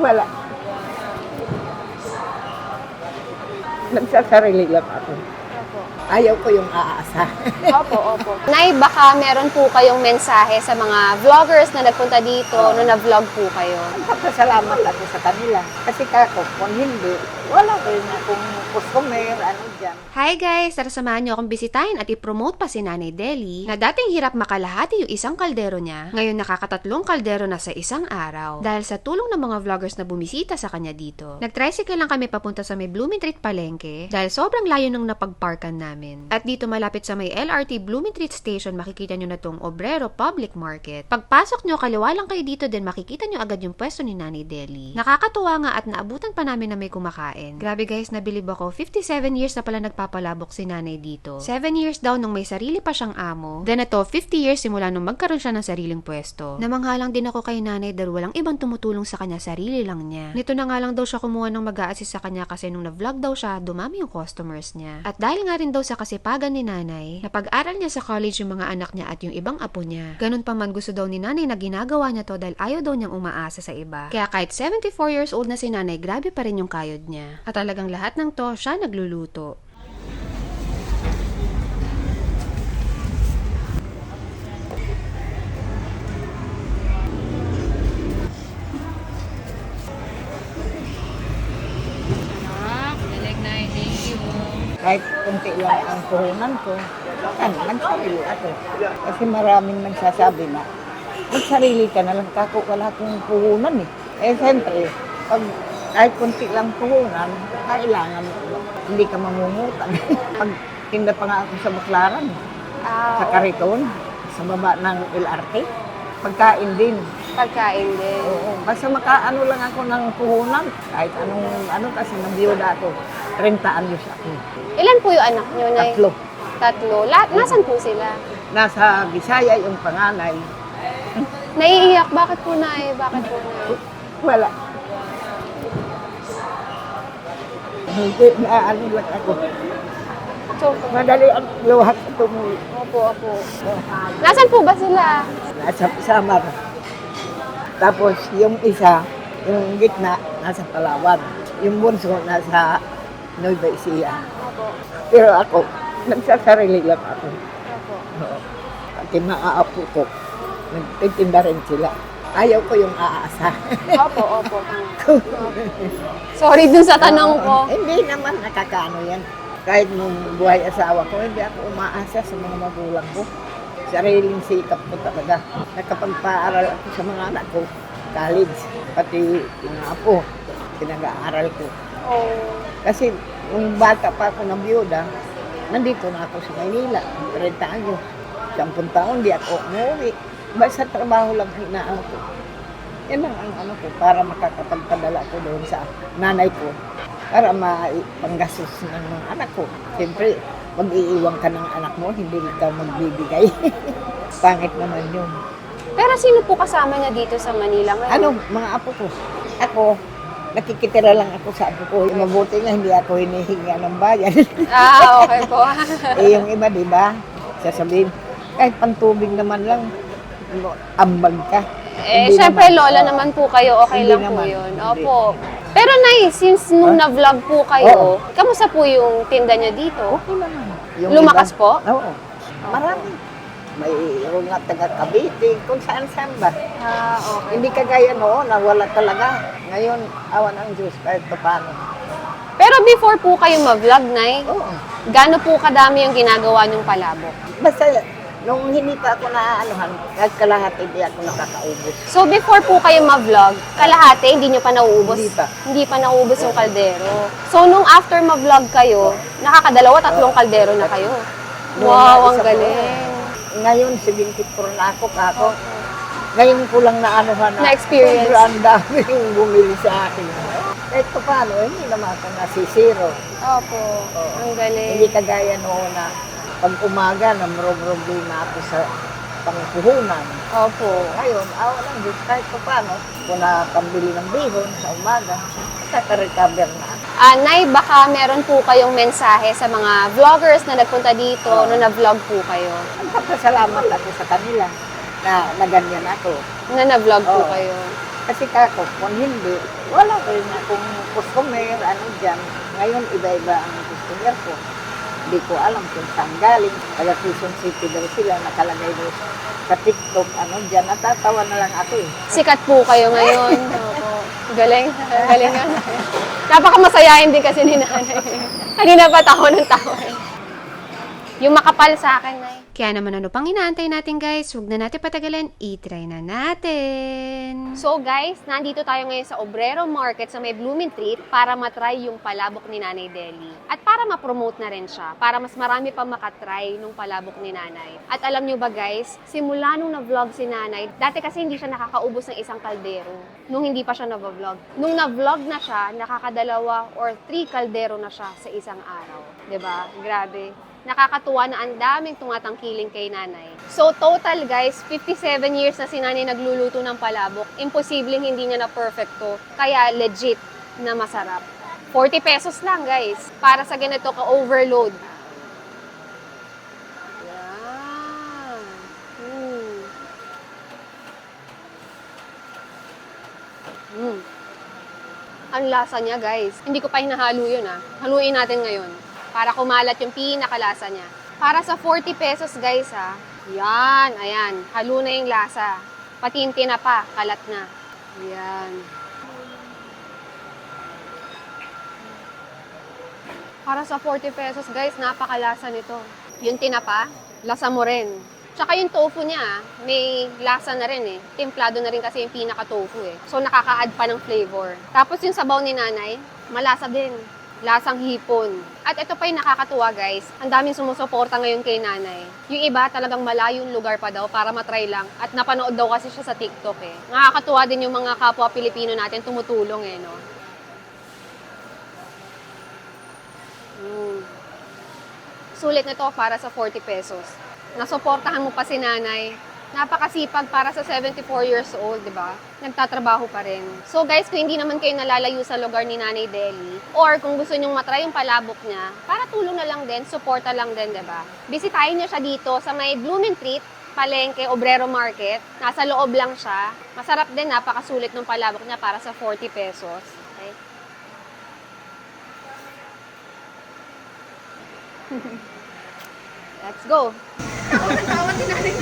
Wala. Nagsasarili lang ako. Ayaw ko yung aasa. Opo, opo. Nay, baka meron po kayong mensahe sa mga vloggers na nagpunta dito nung na-vlog po kayo. Magpapasalamat ako sa kanila. Kasi kako, kung hindi, wala rin akong customer, ano dyan. Hi guys! Tara samahan niyo akong bisitahin at i-promote pa si Nanay Deli na dating hirap makalahati yung isang kaldero niya, ngayon nakakatatlong kaldero na sa isang araw dahil sa tulong ng mga vloggers na bumisita sa kanya dito. Nag-tricycle lang kami papunta sa may Blooming Treat Palengke dahil sobrang layo nung napagparkan namin. At dito malapit sa may LRT Blooming Treat Station makikita nyo na tong Obrero Public Market. Pagpasok nyo, kaliwa lang kayo dito din makikita nyo agad yung pwesto ni Nanay Deli. Nakakatuwa nga at naabutan pa namin na may kumakain. Grabe guys, nabilib ako. 57 years na pala nagpapalabok si nanay dito. 7 years daw nung may sarili pa siyang amo. Then ito, 50 years simula nung magkaroon siya ng sariling pwesto. Namanghalang din ako kay nanay dahil walang ibang tumutulong sa kanya, sarili lang niya. Nito na nga lang daw siya kumuha ng mag assist sa kanya kasi nung na-vlog daw siya, dumami yung customers niya. At dahil nga rin daw sa kasipagan ni nanay, napag-aral niya sa college yung mga anak niya at yung ibang apo niya. Ganun pa man gusto daw ni nanay na ginagawa niya to dahil ayaw daw niyang umaasa sa iba. Kaya kahit 74 years old na si nanay, grabe pa rin yung kayod niya. At talagang lahat ng to, siya nagluluto. Kahit kunti lang ang puhunan ko, ano, magsarili ako. Kasi maraming nagsasabi na, magsarili ka na lang, kako wala akong puhunan eh. Eh, siyempre, pag kahit kunti lang puhunan, kailangan hindi ka mangungutang. pag tinda pa nga ako sa Baklaran, sa Ah, Kariton, sa baba ng LRT, pagkain din. pagkain din. Oo, basta makaano lang ako ng puhunan, kahit anong, ano kasi nabiyuda ako, 30 anyos ako. Ilan po yung anak niyo, Nay? Tatlo. Tatlo. La- nasan po sila? Nasa Bisaya yung panganay. Naiiyak. Bakit po, Nay? Bakit po, Nay? Wala. Hindi na ano lang ako. So, Madali ang luhat sa tumulo. opo, opo. Nasaan po ba sila? Nasa Samar. Tapos yung isa, yung gitna, nasa Palawan. Yung bunso, nasa Nueva Ecija. Opo. Pero ako, nagsasarili lang ako. Opo. Oo. Pati mga apo ko, nagtitinda rin sila. Ayaw ko yung aasa. Opo, opo. Sorry dun sa tanong ko. Hindi naman nakakaano yan. Kahit nung buhay asawa ko, hindi ako umaasa sa mga magulang ko. Sariling sikap ko talaga. Nakapagpaaral ako sa mga anak ko. College, pati mga apo, pinag-aaral ko. Oh. Kasi nung bata pa ako ng byuda, nandito na ako sa Maynila, 30 anyos. 10 taon, di ako umuwi. Basta trabaho lang ang inaano ko. Yan lang ang ano ko, para makakapagpadala ko doon sa nanay ko. Para maipanggastos ng mga anak ko. Siyempre, mag-iiwan ka ng anak mo, hindi ka magbibigay. Pangit naman yun. Pero sino po kasama niya dito sa Manila ngayon? Ano, mga apo ko. Ako, nakikitira lang ako sa apo ko. Mabuti nga, hindi ako hinihinga ng bayan. Ah, okay po. eh, yung iba, di ba? Sasabihin, kahit pantubig naman lang, ambag ka. eh, Hindi syempre, naman. lola Oo. naman po kayo. Okay lang po naman. yun. Hindi. Opo. Pero Nay, since nung Ah? na-vlog po kayo, kamusta po yung tinda niya dito? Okay naman. Yung Lumakas iba- po? Oo. Marami. May nga taga Cavite, kung saan saan ba. Ah, okay. Hindi kagaya noon na wala talaga. Ngayon, awan ang Diyos kahit pa paano. Pero before po kayo ma-vlog, Nay, Oo. gaano po kadami yung ginagawa niyong palabok? Basta, nung hindi pa ako naaanuhan, kahit kalahati hindi ako nakakaubos. So before po kayo ma-vlog, kalahati, hindi nyo pa nauubos? Hindi pa. Hindi pa nauubos yung kaldero. So nung after ma-vlog kayo, nakakadalawa, tatlong kaldero na kayo. Wow, ang isa galing. Ngayon, 74 na ako, kako. Ngayon ko lang naanuhan na Na-experience. sobrang daming bumili sa akin. Kahit pa paano, hindi naman ako nasisiro. Opo, ang Hindi galing. kagaya noon na pag umaga, namrob-problema ako sa pangpuhunan. Opo. Ngayon, awa lang Diyos, kahit pa paano, kung nakapambili ng bihon sa umaga, nakarecover na Ah, Nay, baka meron po kayong mensahe sa mga vloggers na nagpunta dito Oo. nung na-vlog po kayo. Nagpapasalamat ako sa kanila na, na ganyan ako. Na na-vlog po Oo. kayo. Kasi kako, kung hindi, wala rin akong customer, ano dyan. Ngayon, iba-iba ang customer ko. Hindi ko alam kung saan galing. Taga Quezon City daw sila, nakalagay daw sa TikTok, ano dyan. Natatawa na lang ako eh. Sikat po kayo ngayon. Galing. Galing nga. Napakamasayahin din kasi ni nanay. Kanina pa tawa ng tawa. eh. Yung makapal sa akin, Nay. Kaya naman ano pang inaantay natin guys, huwag na natin patagalin, i-try na natin. So guys, nandito tayo ngayon sa Obrero Market sa may Blooming Treat para matry yung palabok ni Nanay Deli. At para ma-promote na rin siya, para mas marami pa makatry nung palabok ni Nanay. At alam nyo ba guys, simula nung na-vlog si Nanay, dati kasi hindi siya nakakaubos ng isang kaldero. Nung hindi pa siya na-vlog. Nung na-vlog na siya, nakakadalawa or three kaldero na siya sa isang araw. ba? Grabe nakakatuwa na ang daming tumatangkiling kay nanay. So total guys, 57 years na si nanay nagluluto ng palabok. Imposibleng hindi niya na perfecto. Kaya legit na masarap. 40 pesos lang guys, para sa ganito ka-overload. Mm. Ang lasa niya guys. Hindi ko pa hinahalo yun ah. Haluin natin ngayon para kumalat yung pinakalasa niya. Para sa 40 pesos guys ha. Yan, ayan. Halo na yung lasa. Pati yung tinapa, kalat na. Yan. Para sa 40 pesos guys, napakalasa nito. Yung tinapa, lasa mo rin. Tsaka yung tofu niya, may lasa na rin eh. Templado na rin kasi yung pinaka-tofu eh. So nakaka-add pa ng flavor. Tapos yung sabaw ni nanay, malasa din. Lasang hipon. At ito pa yung nakakatuwa guys. Ang daming sumusuporta ngayon kay nanay. Yung iba talagang malayong lugar pa daw para matry lang. At napanood daw kasi siya sa TikTok eh. Nakakatuwa din yung mga kapwa Pilipino natin tumutulong eh no. Mm. Sulit na to para sa 40 pesos. Nasuportahan mo pa si nanay. Napakasipag para sa 74 years old, di ba? Nagtatrabaho pa rin. So guys, kung hindi naman kayo nalalayo sa lugar ni Nanay Deli, or kung gusto nyong matry yung palabok niya, para tulong na lang din, suporta lang din, di ba? Bisitahin niyo siya dito sa may Blooming Treat, Palengke, Obrero Market. Nasa loob lang siya. Masarap din, napakasulit ng palabok niya para sa 40 pesos. Okay? Let's go! Tawa si nanay.